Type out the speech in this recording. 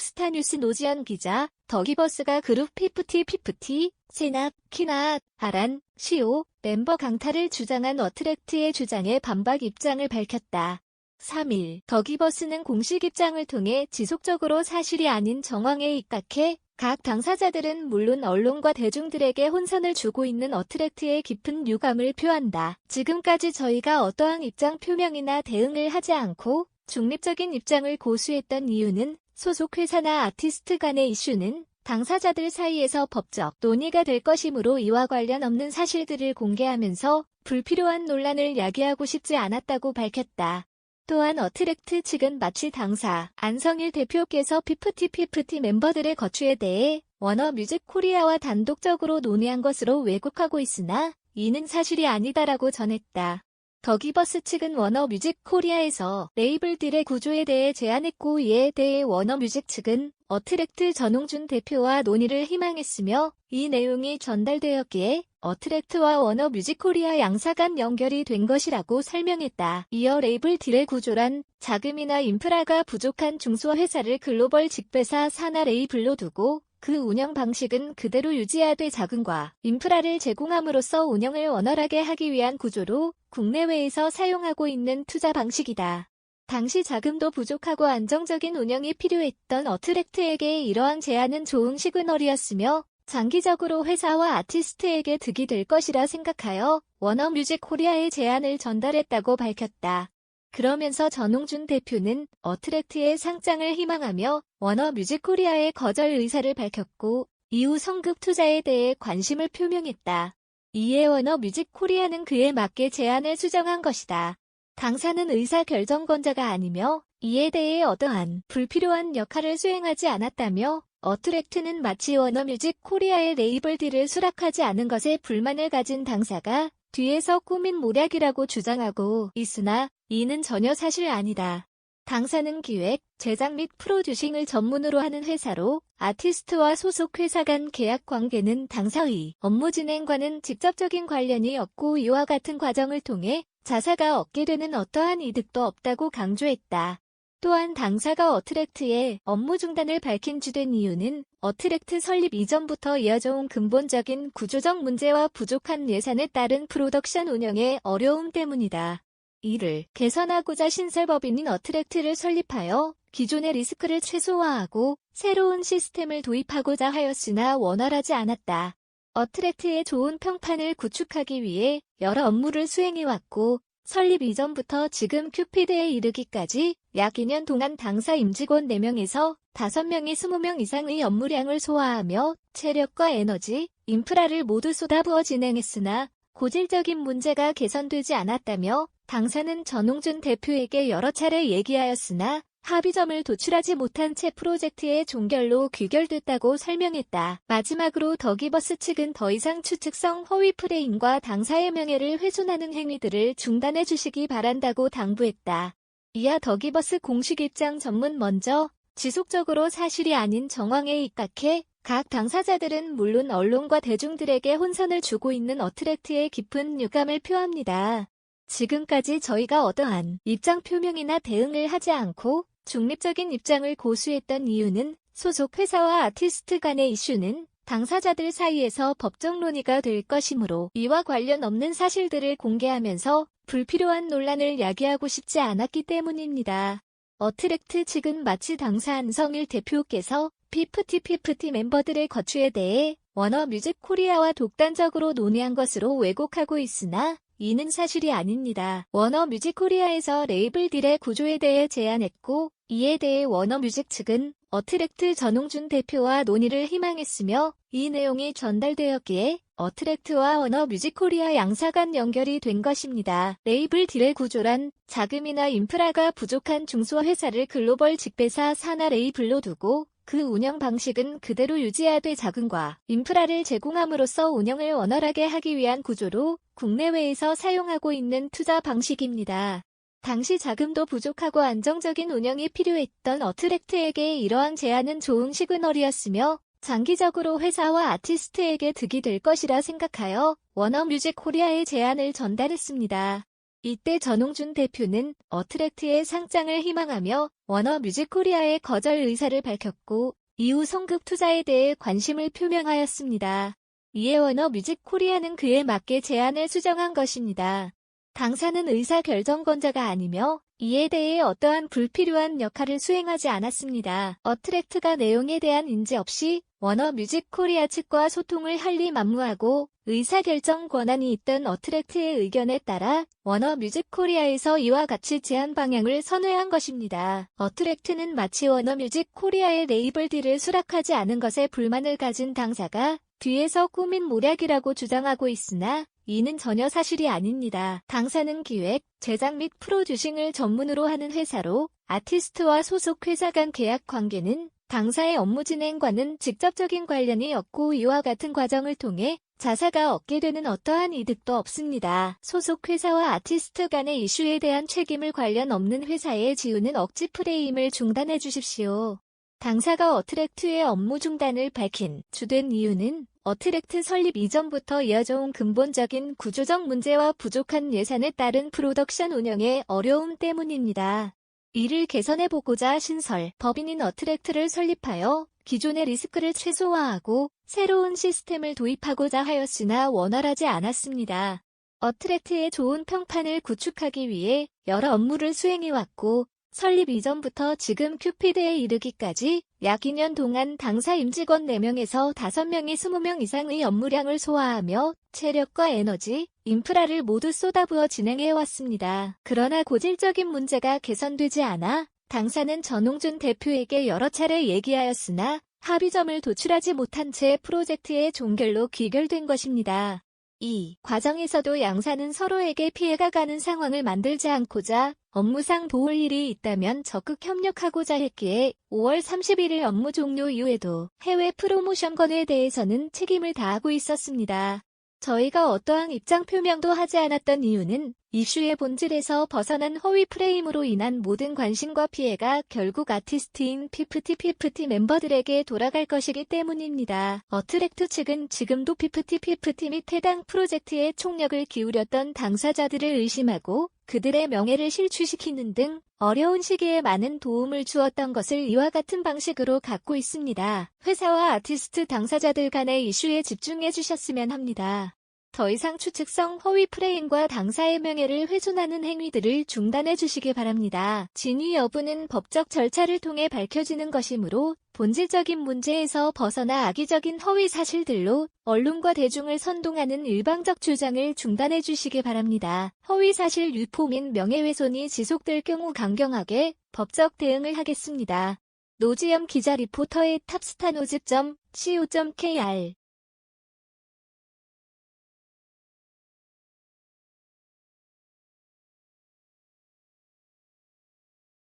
스타 뉴스 노지연 기자, 더기버스가 그룹 피프티 피프티, 세납, 키낫, 아란, 시오, 멤버 강탈을 주장한 어트랙트의 주장에 반박 입장을 밝혔다. 3일, 더기버스는 공식 입장을 통해 지속적으로 사실이 아닌 정황에 입각해 각 당사자들은 물론 언론과 대중들에게 혼선을 주고 있는 어트랙트의 깊은 유감을 표한다. 지금까지 저희가 어떠한 입장 표명이나 대응을 하지 않고 중립적인 입장을 고수했던 이유는 소속 회사나 아티스트 간의 이슈는 당사자들 사이에서 법적 논의가 될 것이므로 이와 관련 없는 사실들을 공개하면서 불필요한 논란을 야기하고 싶지 않았다고 밝혔다. 또한 어트랙트 측은 마치 당사 안성일 대표께서 피프티 피프티 멤버들의 거취에 대해 워너 뮤직 코리아와 단독적으로 논의한 것으로 왜곡하고 있으나 이는 사실이 아니다라고 전했다. 더기버스 측은 워너뮤직 코리아에서 레이블들의 구조에 대해 제안했고 이에 대해 워너뮤직 측은 어트랙트 전홍준 대표와 논의를 희망했으며 이 내용이 전달되었기에 어트랙트와 워너뮤직 코리아 양사 간 연결이 된 것이라고 설명했다. 이어 레이블 딜의 구조란 자금이나 인프라가 부족한 중소회사를 글로벌 직배사 산하 레이블로 두고 그 운영 방식은 그대로 유지하되 자금과 인프라를 제공함으로써 운영을 원활하게 하기 위한 구조로 국내외에서 사용하고 있는 투자 방식이다. 당시 자금도 부족하고 안정적인 운영이 필요했던 어트랙트에게 이러한 제안은 좋은 시그널이었으며 장기적으로 회사와 아티스트에게 득이 될 것이라 생각하여 워너 뮤직 코리아의 제안을 전달했다고 밝혔다. 그러면서 전홍준 대표는 어트랙트의 상장을 희망하며 워너 뮤직 코리아의 거절 의사를 밝혔고 이후 성급 투자에 대해 관심을 표명했다. 이에 워너뮤직 코리아는 그에 맞게 제안을 수정한 것이다. 당사는 의사 결정권자가 아니며 이에 대해 어떠한 불필요한 역할을 수행하지 않았다며 어트랙트는 마치 워너뮤직 코리아의 레이블 딜을 수락하지 않은 것에 불만을 가진 당사가 뒤에서 꾸민 모략이라고 주장하고 있으나 이는 전혀 사실 아니다. 당사는 기획, 제작 및 프로듀싱을 전문으로 하는 회사로 아티스트와 소속 회사 간 계약 관계는 당사의 업무 진행과는 직접적인 관련이 없고 이와 같은 과정을 통해 자사가 얻게 되는 어떠한 이득도 없다고 강조했다. 또한 당사가 어트랙트의 업무 중단을 밝힌 주된 이유는 어트랙트 설립 이전부터 이어져 온 근본적인 구조적 문제와 부족한 예산에 따른 프로덕션 운영의 어려움 때문이다. 이를 개선하고자 신설법인인 어트랙트를 설립하여 기존의 리스크를 최소화하고 새로운 시스템을 도입하고자 하였으나 원활하지 않았다. 어트랙트의 좋은 평판을 구축하기 위해 여러 업무를 수행해왔고 설립 이전부터 지금 큐피드에 이르기까지 약 2년 동안 당사 임직원 4명에서 5명이 20명 이상의 업무량을 소화하며 체력과 에너지, 인프라를 모두 쏟아부어 진행했으나 고질적인 문제가 개선되지 않았다며 당사는 전홍준 대표에게 여러 차례 얘기하였으나 합의점을 도출하지 못한 채 프로젝트의 종결로 귀결됐다고 설명했다. 마지막으로 더기버스 측은 더 이상 추측성 허위 프레임과 당사의 명예를 훼손하는 행위들을 중단해 주시기 바란다고 당부했다. 이하 더기버스 공식 입장 전문 먼저 지속적으로 사실이 아닌 정황에 입각해 각 당사자들은 물론 언론과 대중들에게 혼선을 주고 있는 어트랙트의 깊은 유감을 표합니다. 지금까지 저희가 어떠한 입장 표명이나 대응을 하지 않고 중립적인 입장을 고수했던 이유는 소속 회사와 아티스트 간의 이슈는 당사자들 사이에서 법적 논의가 될 것이므로 이와 관련 없는 사실들을 공개하면서 불필요한 논란을 야기하고 싶지 않았기 때문입니다. 어트랙트 측은 마치 당사 안성일 대표께서 피프티 피프티 멤버들의 거취에 대해 워너뮤직 코리아와 독단적으로 논의한 것으로 왜곡하고 있으나 이는 사실이 아닙니다. 워너 뮤직 코리아에서 레이블 딜의 구조에 대해 제안했고 이에 대해 워너 뮤직 측은 어트랙트 전홍준 대표와 논의를 희망했으며 이 내용이 전달되었기에 어트랙트와 워너 뮤직 코리아 양사 간 연결이 된 것입니다. 레이블 딜의 구조란 자금이나 인프라가 부족한 중소회사를 글로벌 직배사 산하 레이블로 두고 그 운영 방식은 그대로 유지하되 자금과 인프라를 제공함으로써 운영을 원활하게 하기 위한 구조로 국내외에서 사용하고 있는 투자 방식입니다. 당시 자금도 부족하고 안정적인 운영이 필요했던 어트랙트에게 이러한 제안은 좋은 시그널이었으며 장기적으로 회사와 아티스트에게 득이 될 것이라 생각하여 워너뮤직 코리아의 제안을 전달했습니다. 이때 전홍준 대표는 어트랙트의 상장을 희망하며 워너뮤직 코리아의 거절 의사를 밝혔고 이후 성급 투자에 대해 관심을 표명하였습니다. 이에 워너뮤직 코리아는 그에 맞게 제안을 수정한 것입니다. 당사는 의사 결정권자가 아니며 이에 대해 어떠한 불필요한 역할을 수행하지 않았습니다. 어트랙트가 내용에 대한 인지 없이 워너뮤직 코리아 측과 소통을 할리 만무하고 의사결정 권한이 있던 어트랙트의 의견에 따라 워너뮤직 코리아에서 이와 같이 제안 방향을 선회한 것입니다. 어트랙트는 마치 워너뮤직 코리아의 레이블 딜을 수락하지 않은 것에 불만을 가진 당사가 뒤에서 꾸민 모략이라고 주장하고 있으나 이는 전혀 사실이 아닙니다. 당사는 기획, 제작 및 프로듀싱을 전문으로 하는 회사로 아티스트와 소속 회사 간 계약 관계는 당사의 업무 진행과는 직접적인 관련이 없고 이와 같은 과정을 통해 자사가 얻게 되는 어떠한 이득도 없습니다. 소속 회사와 아티스트 간의 이슈에 대한 책임을 관련 없는 회사에 지우는 억지 프레임을 중단해 주십시오. 당사가 어트랙트의 업무 중단을 밝힌 주된 이유는 어트랙트 설립 이전부터 이어져온 근본적인 구조적 문제와 부족한 예산에 따른 프로덕션 운영의 어려움 때문입니다. 이를 개선해보고자 신설 법인인 어트랙트를 설립하여 기존의 리스크를 최소화하고 새로운 시스템을 도입하고자 하였으나 원활하지 않았습니다. 어트랙트의 좋은 평판을 구축하기 위해 여러 업무를 수행해왔고 설립 이전부터 지금 큐피드에 이르기까지 약 2년 동안 당사 임직원 4명에서 5명이 20명 이상의 업무량을 소화하며 체력과 에너지, 인프라를 모두 쏟아부어 진행해왔습니다. 그러나 고질적인 문제가 개선되지 않아 당사는 전홍준 대표에게 여러 차례 얘기하였으나 합의점을 도출하지 못한 채 프로젝트의 종결로 귀결된 것입니다. 이 과정에서도 양사는 서로에게 피해가 가는 상황을 만들지 않고자 업무상 도울 일이 있다면 적극 협력하고자 했기에 5월 31일 업무 종료 이후에도 해외 프로모션 건에 대해서는 책임을 다하고 있었습니다. 저희가 어떠한 입장 표명도 하지 않았던 이유는 이슈의 본질에서 벗어난 허위 프레임으로 인한 모든 관심과 피해가 결국 아티스트인 피프티피프티 멤버들에게 돌아갈 것이기 때문입니다. 어트랙트 측은 지금도 피프티피프티 및 해당 프로젝트에 총력을 기울였던 당사자들을 의심하고 그들의 명예를 실추시키는 등 어려운 시기에 많은 도움을 주었던 것을 이와 같은 방식으로 갖고 있습니다. 회사와 아티스트 당사자들 간의 이슈에 집중해 주셨으면 합니다. 더 이상 추측성 허위 프레임과 당사의 명예를 훼손하는 행위들을 중단해 주시기 바랍니다. 진위 여부는 법적 절차를 통해 밝혀지는 것이므로 본질적인 문제에서 벗어나 악의적인 허위 사실들로 언론과 대중을 선동하는 일방적 주장을 중단해 주시기 바랍니다. 허위 사실 유포 및 명예훼손이 지속될 경우 강경하게 법적 대응을 하겠습니다. 노지영 기자 리포터의 탑스타노즈.co.kr